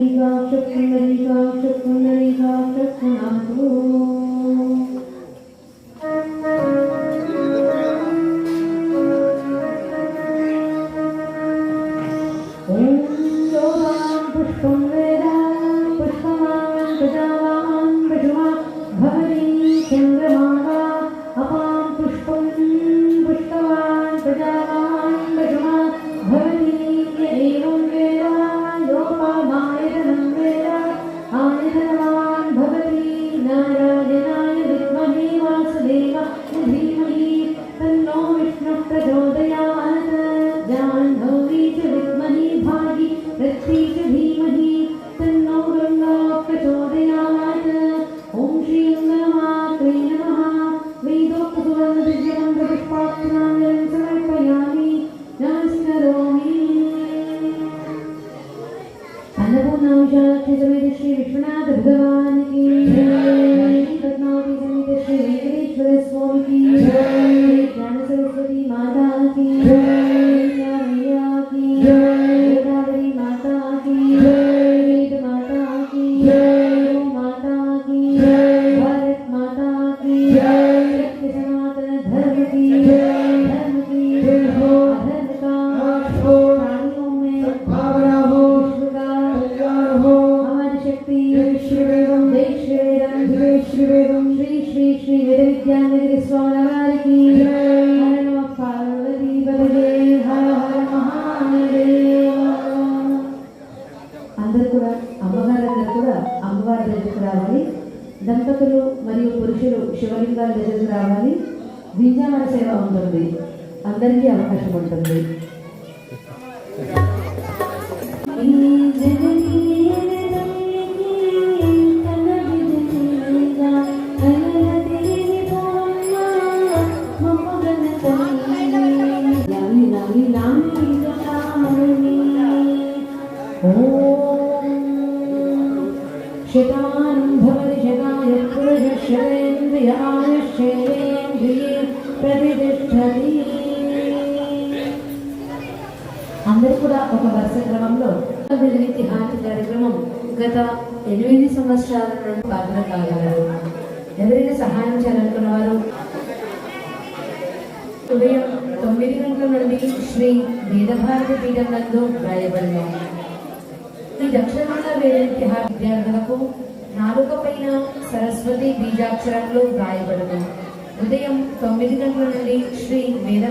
पुण्डरीका पुण्डरीका पुण्डरीका पुष्पं भागी रथी च धीमहि तन्नो ब्रह्मा प्रचोदयात् ॐ श्रीं नमात्रे नमः वेदोक्तसुवर्णदिव्यमन्त्रपुष्पाक्षराञ्जलिं समर्पयामि नमस्करोमि अन्नपूर्णांशाख्य समेत श्री विश्वनाथ भगवान की అందరు కూడా అమ్మగారి దగ్గర కూడా అమ్మవారి దగ్గరకు రావాలి దంపతులు మరియు పురుషులు శివలింగాల దగ్గరకు రావాలి వింజామర సేవ ఉంటుంది అందరికీ అవకాశం ఉంటుంది Oh. భవతి శతాయ పురుష శరేంద్రియాయ శైలేంద్రియే ప్రతిష్టతి అందరూ కూడా ఒక వరుస క్రమంలో అభివృద్ధి హారతి కార్యక్రమం గత ఎనిమిది సంవత్సరాల నుండి పాత్ర కాగలరు. ఎవరైనా సహాయం చేయాలనుకున్న వారు ఉదయం తొమ్మిది గంటల నుండి శ్రీ వేదభారతి పీఠం నందు రాయబడిన ఈ దక్షిణాల వేద విద్యార్థులకు నాలుక పైన సరస్వతి బీజాక్షరంలో రాయబడను ఉదయం తొమ్మిది గంటల నుండి శ్రీ వేద